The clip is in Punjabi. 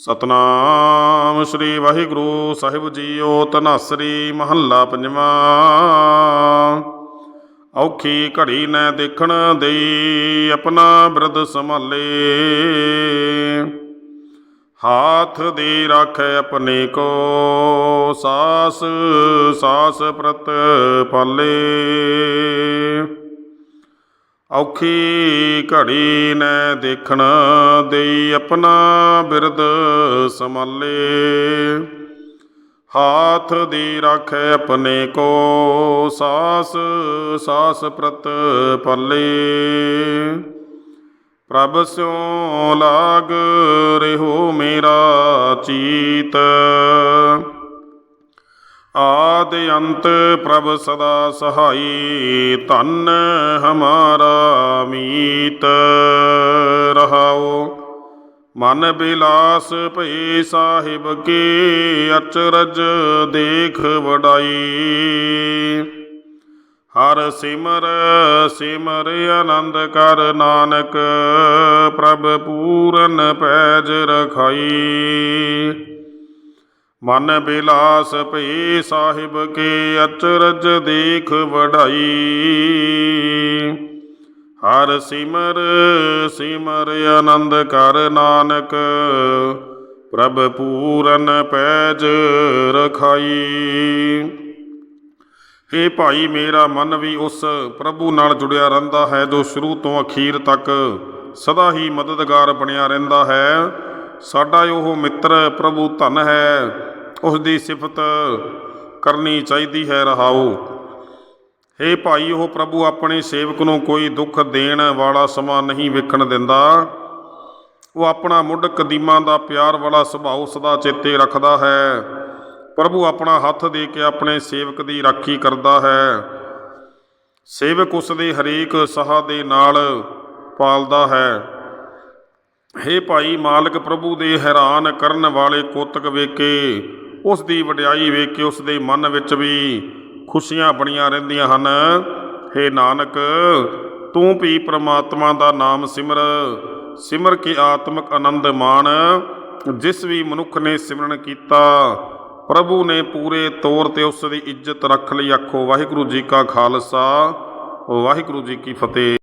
ਸਤਨਾਮ ਸ੍ਰੀ ਵਾਹਿਗੁਰੂ ਸਾਹਿਬ ਜੀਓ ਤਨਾਸਰੀ ਮਹੱਲਾ ਪੰਜਵਾਂ। ਔਖੀ ਘੜੀ ਨੈ ਦੇਖਣ ਦੇਈ ਆਪਣਾ ਬਿਰਦ ਸੰਭਾਲੇ। ਹਾਥ ਦੀ ਰੱਖ ਆਪਣੇ ਕੋ, ਸਾਸ ਸਾਸ ਪ੍ਰਤ ਪਾਲੇ। ਔਖੀ ਘੜੀ ਨੈ ਦੇਖਣ ਦੇਈ ਆਪਣਾ ਬਿਰਦ ਸੰਭਾਲੇ। ਹਾਥ ਦੀ ਰਾਖੈ ਆਪਣੇ ਕੋ ਸਾਸ ਸਾਸ ਪ੍ਰਤ ਪੱਲੇ। ਪ੍ਰਭ ਸਿਉ ਲਾਗ ਰਹਿਓ ਮੇਰਾ ਚੀਤ। ਆਦ ਅੰਤ ਪ੍ਰਭ ਸਦਾ ਸਹਾਈ, ਧਨ ਹਮਾਰਾ ਮੀਤ ਰਹਾਓ। ਮਨ ਬਿਲਾਸ ਭਈ ਸਾਹਿਬ ਕੀ ਅਚਰਜ ਦੇਖ ਵਡਾਈ। ਹਰ ਸਿਮਰ ਸਿਮਰ ਆਨੰਦ ਕਰ ਨਾਨਕ, ਪ੍ਰਭ ਪੂਰਨ ਪੈਜ ਰਖਾਈ। ਮਨ ਬਿਲਾਸ ਭਈ ਸਾਹਿਬ ਕੇ ਅਚਰਜ ਦੇਖ ਵਡਾਈ। ਹਰ ਸਿਮਰ ਸਿਮਰ ਆਨੰਦ ਕਰ ਨਾਨਕ, ਪ੍ਰਭ ਪੂਰਨ ਪੈਜ ਰਖਾਈ। ਏ ਭਾਈ ਮੇਰਾ ਮਨ ਵੀ ਉਸ ਪ੍ਰਭੂ ਨਾਲ ਜੁੜਿਆ ਰਹਿੰਦਾ ਹੈ, ਜੋ ਸ਼ੁਰੂ ਤੋਂ ਅਖੀਰ ਤੱਕ ਸਦਾ ਹੀ ਮਦਦਗਾਰ ਬਣਿਆ ਰਹਿੰਦਾ ਹੈ। ਸਾਡਾ ਉਹ ਮਿੱਤਰ ਪ੍ਰਭੂ ਧਨ ਹੈ ਉਸ ਦੀ ਸਿਫਤ ਕਰਨੀ ਚਾਹੀਦੀ ਹੈ ਰਹਾਓ। ਹੇ ਭਾਈ, ਉਹ ਪ੍ਰਭੂ ਆਪਣੇ ਸੇਵਕ ਨੂੰ ਕੋਈ ਦੁੱਖ ਦੇਣ ਵਾਲਾ ਸਮਾਂ ਨਹੀਂ ਵੇਖਣ ਦਿੰਦਾ। ਉਹ ਆਪਣਾ ਮੁੱਢ ਕਦੀਮਾਂ ਦਾ ਪਿਆਰ ਵਾਲਾ ਸੁਭਾਅ ਸਦਾ ਚੇਤੇ ਰੱਖਦਾ ਹੈ। ਪ੍ਰਭੂ ਆਪਣਾ ਹੱਥ ਦੇ ਕੇ ਆਪਣੇ ਸੇਵਕ ਦੀ ਰਾਖੀ ਕਰਦਾ ਹੈ। ਸੇਵਕ ਉਸ ਦੇ ਹਰੇਕ ਸਾਹ ਦੇ ਨਾਲ ਪਾਲਦਾ ਹੈ। ਹੇ ਭਾਈ ਮਾਲਕ ਪ੍ਰਭੂ ਦੇ ਹੈਰਾਨ ਕਰਨ ਵਾਲੇ ਕੋਤਕ ਵੇਖੇ, ਉਸ ਦੀ ਵਡਿਆਈ ਵੇਖ ਕੇ ਉਸ ਦੇ ਮਨ ਵਿੱਚ ਵੀ ਖੁਸ਼ੀਆਂ ਬਣੀਆਂ ਰਹਿੰਦੀਆਂ ਹਨ। ਹੇ ਨਾਨਕ, ਤੂੰ ਵੀ ਪ੍ਰਮਾਤਮਾ ਦਾ ਨਾਮ ਸਿਮਰ ਸਿਮਰ ਕੇ ਆਤਮਿਕ ਆਨੰਦ ਮਾਣ। ਜਿਸ ਵੀ ਮਨੁੱਖ ਨੇ ਸਿਮਰਨ ਕੀਤਾ, ਪ੍ਰਭੂ ਨੇ ਪੂਰੇ ਤੌਰ ਤੇ ਉਸ ਦੀ ਇੱਜ਼ਤ ਰੱਖ ਲਈ ਆਖੋ, ਵਾਹਿਗੁਰੂ ਜੀ ਕਾ ਖਾਲਸਾ, ਵਾਹਿਗੁਰੂ ਜੀ ਕੀ ਫਤਿਹ।